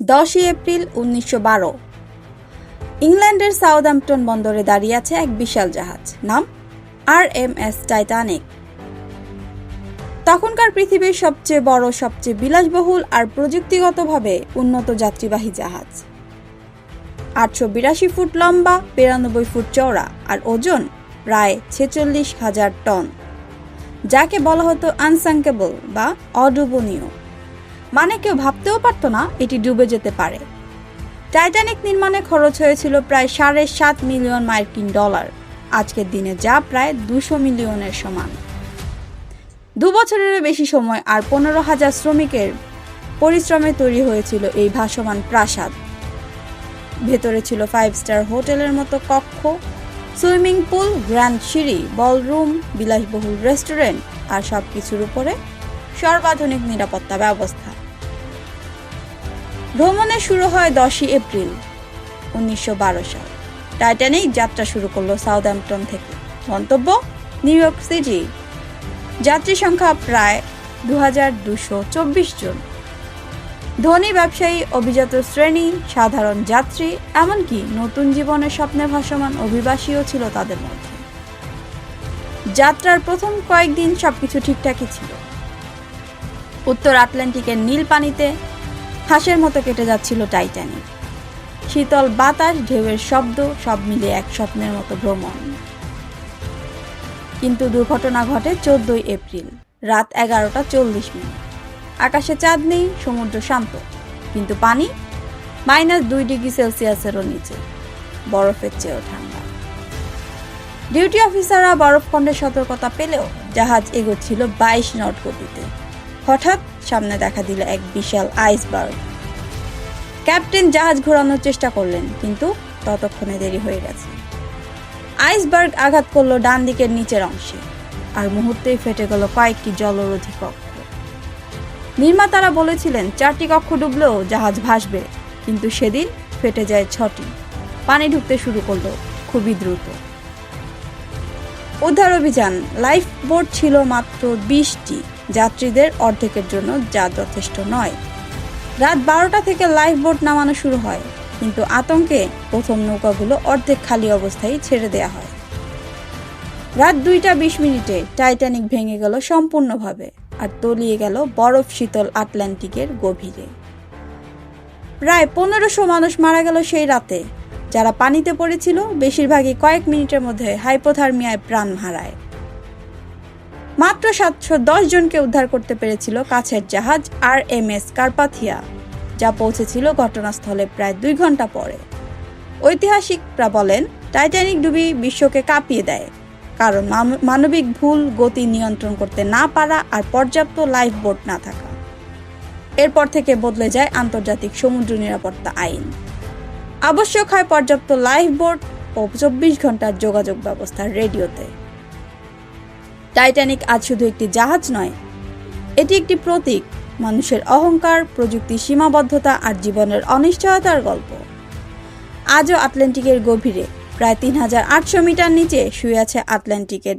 দশই এপ্রিল উনিশশো বারো। ইংল্যান্ডের সাউদাম্পটন বন্দরে দাঁড়িয়ে আছে এক বিশাল জাহাজ, নাম আর এম এস টাইটানিক। তখনকার পৃথিবীর সবচেয়ে বড়, সবচেয়ে বিলাসবহুল আর প্রযুক্তিগতভাবে উন্নত যাত্রীবাহী জাহাজ। আটশো বিরাশি ফুট লম্বা, বিরানব্বই ফুট চওড়া আর ওজন প্রায় ছেচল্লিশ হাজার টন, যাকে বলা হতো আনসাঙ্কেবল বা অডুবনীয়। মানে কেউ ভাবতেও পারতো না এটি ডুবে যেতে পারে। টাইটানিক নির্মাণে খরচ হয়েছিল প্রায় সাড়ে সাত মিলিয়ন মার্কিন ডলার। আজকের দিনে যা প্রায় দুশো মিলিয়নের সমান। দু বছরেরও বেশি সময় আর পনেরো হাজার শ্রমিকের পরিশ্রমে তৈরি হয়েছিল এই ভাসমান প্রাসাদ। ভেতরে ছিল ফাইভ স্টার হোটেলের মতো কক্ষ, সুইমিং পুল, গ্র্যান্ড সিঁড়ি, বলরুম, বিলাসবহুল রেস্টুরেন্ট আর সব কিছুর উপরে সর্বাধুনিক নিরাপত্তা ব্যবস্থা। ভ্রমণের শুরু হয় দশই এপ্রিল, উনিশশো বারো সাল। টাইটানিক যাত্রা শুরু করল সাউথহ্যাম্পটন থেকে। গন্তব্য নিউ ইয়র্ক সিটি। যাত্রী সংখ্যা প্রায় দু জন। ধনী ব্যবসায়ী, অভিজাত শ্রেণি, সাধারণ যাত্রী, এমনকি নতুন জীবনের স্বপ্নে ভাসমান অভিবাসীও ছিল তাদের মধ্যে। যাত্রার প্রথম কয়েকদিন সবকিছু ঠিকঠাকই ছিল। উত্তর আটলান্টিকের নীল পানিতে হাঁসের মতো কেটে যাচ্ছিল টাইটানিক। শীতল বাতাস, ঢেউয়ের শব্দ, সব মিলে এক স্বপ্নের মতো ভ্রমণ। কিন্তু দুর্ঘটনা ঘটে চোদ্দই এপ্রিল, রাত এগারোটা চল্লিশ মিনিট। আকাশে চাঁদ নেই, সমুদ্র শান্ত, কিন্তু পানি মাইনাস দুই ডিগ্রি সেলসিয়াসেরও নিচে, বরফের চেয়েও ঠান্ডা। ডিউটি অফিসাররা বরফখণ্ডের সতর্কতা পেলেও জাহাজ এগোচ্ছিল বাইশ নট গতিতে। হঠাৎ সামনে দেখা দিল এক বিশাল আইসবার্গ ক্যাপ্টেন জাহাজ ঘোরানোর চেষ্টা করলেন, কিন্তু ততক্ষণে দেরি হয়ে গেছে। আইসবার্গ আঘাত করল ডান দিকের নিচের অংশে, আর মুহূর্তেই ফেটে গেল কয়েকটি জলরোধী কক্ষ। নির্মাতারা বলেছিলেন, চারটি কক্ষ ডুবলেও জাহাজ ভাসবে, কিন্তু সেদিন ফেটে যায় ছটি। পানি ঢুকতে শুরু করল খুবই দ্রুত। উদ্ধার অভিযান লাইফ বোট ছিল মাত্র বিশটি। যাত্রীদের অর্ধেকের জন্য যা যথেষ্ট নয়। রাত বারোটা থেকে লাইফ বোট নামানো শুরু হয়, কিন্তু আতঙ্কে প্রথম নৌকাগুলো অর্ধেক খালি অবস্থায় ছেড়ে দেয়া হয়। রাত দুইটা বিশ মিনিটে টাইটানিক ভেঙে গেল সম্পূর্ণভাবে আর তলিয়ে গেল বরফ শীতল আটলান্টিকের গভীরে। প্রায় পনেরোশো মানুষ মারা গেল সেই রাতে, যারা পানিতে পড়েছিল, বেশিরভাগই কয়েক মিনিটের মধ্যে হাইপোথার্মিয়ায় প্রাণ হারায়। মাত্র সাতশো দশ জনকে উদ্ধার করতে পেরেছিল কাছের জাহাজ আর এম এস কার্পাথিয়া, যা পৌঁছেছিল ঘটনাস্থলে প্রায় দুই ঘণ্টা পরে। ঐতিহাসিকরা বলেন, টাইটানিক ডুবি বিশ্বকে কাঁপিয়ে দেয়, কারণ মান- মানবিক ভুল, গতি নিয়ন্ত্রণ করতে না পারা আর পর্যাপ্ত লাইফ বোট না থাকা। এরপর থেকে বদলে যায় আন্তর্জাতিক সমুদ্র নিরাপত্তা আইন। আবশ্যক হয় পর্যাপ্ত লাইফ বোট ও চব্বিশ ঘণ্টার যোগাযোগ ব্যবস্থা রেডিওতে। টাইটানিক আজ শুধু একটি জাহাজ নয়, এটি একটি প্রতীক, মানুষের অহংকার, প্রযুক্তি সীমাবদ্ধতা আর জীবনের অনিশ্চয়তার গল্প। আজও আটলান্টিকের গভীরে প্রায় তিন হাজার আটশো মিটার নিচে শুয়ে আছে আটলান্টিকের